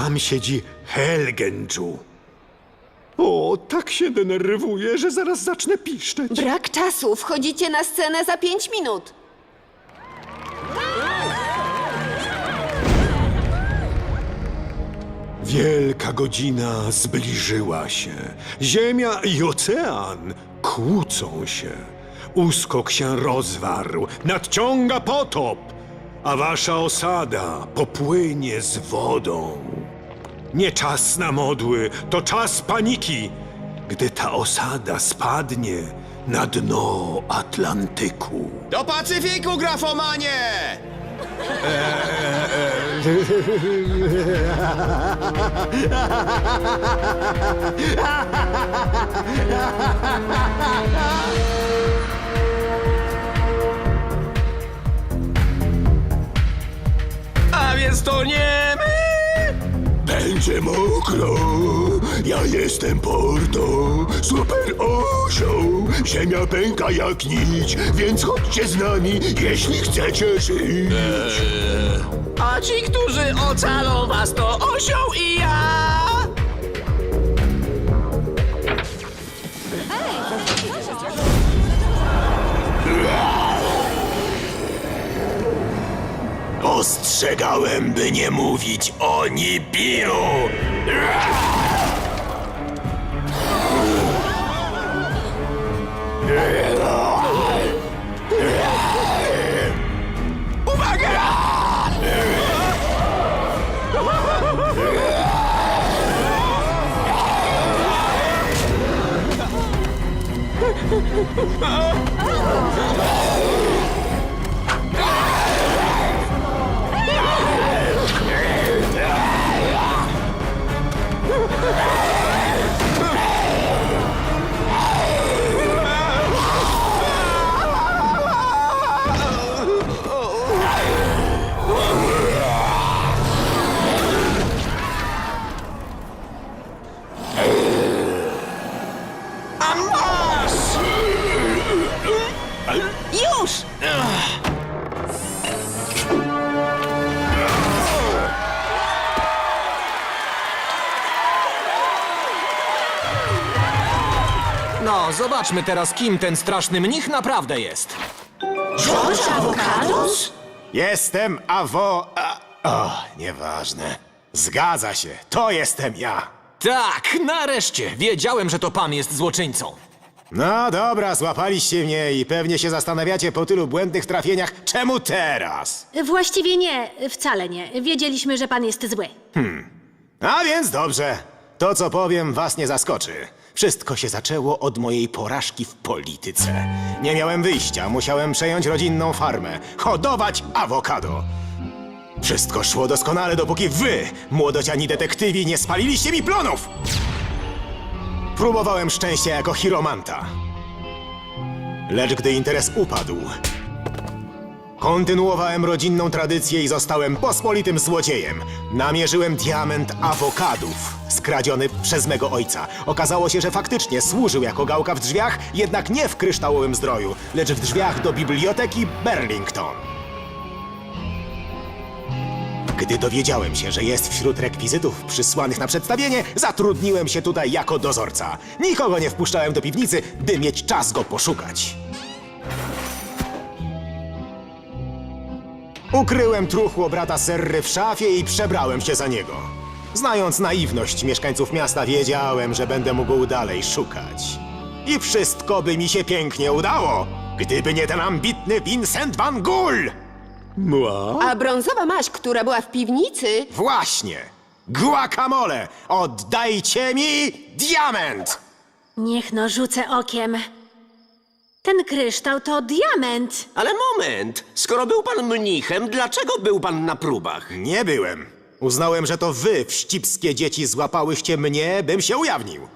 Tam siedzi Helgenju. O, tak się denerwuję, że zaraz zacznę piszczeć. Brak czasu, wchodzicie na scenę za pięć minut. Wielka godzina zbliżyła się. Ziemia i ocean kłócą się. Uskok się rozwarł, nadciąga potop, a wasza osada popłynie z wodą. Nie czas na modły, to czas paniki, gdy ta osada spadnie na dno Atlantyku. Do Pacyfiku, grafomanie! A więc to nie! Będzie mokro, ja jestem Porto, super osioł. Ziemia pęka jak nić, więc chodźcie z nami, jeśli chcecie żyć. A ci, którzy ocalą was, to osioł i ja! Ostrzegałem, by nie mówić oni biją. Już! No, zobaczmy teraz, kim ten straszny mnich naprawdę jest. Jestem Awo... A, o, nieważne. Zgadza się, to jestem ja. Tak, nareszcie! Wiedziałem, że to pan jest złoczyńcą. No dobra, złapaliście mnie i pewnie się zastanawiacie po tylu błędnych trafieniach, czemu teraz? Właściwie nie, wcale nie. Wiedzieliśmy, że pan jest zły. A więc dobrze. To, co powiem, was nie zaskoczy. Wszystko się zaczęło od mojej porażki w polityce. Nie miałem wyjścia, musiałem przejąć rodzinną farmę, hodować awokado. Wszystko szło doskonale, dopóki wy, młodociani detektywi, nie spaliliście mi plonów! Próbowałem szczęścia jako chiromanta. Lecz gdy interes upadł, Kontynuowałem rodzinną tradycję i zostałem pospolitym złodziejem. Namierzyłem diament awokadów, skradziony przez mego ojca. Okazało się, że faktycznie służył jako gałka w drzwiach, jednak nie w kryształowym zdroju, lecz w drzwiach do biblioteki Burlington. Gdy dowiedziałem się, że jest wśród rekwizytów przysłanych na przedstawienie, zatrudniłem się tutaj jako dozorca. Nikogo nie wpuszczałem do piwnicy, by mieć czas go poszukać. Ukryłem truchło brata Serry w szafie i przebrałem się za niego. Znając naiwność mieszkańców miasta, wiedziałem, że będę mógł dalej szukać. I wszystko by mi się pięknie udało, gdyby nie ten ambitny Vincent van Gogh! Mła? A brązowa maść, która była w piwnicy, Właśnie! Guacamole! Oddajcie mi diament! Niech no rzucę okiem. Ten kryształ to diament. Ale moment! Skoro był pan mnichem, dlaczego był pan na próbach? Nie byłem. Uznałem, że to wy, wścibskie dzieci, złapałyście mnie, bym się ujawnił.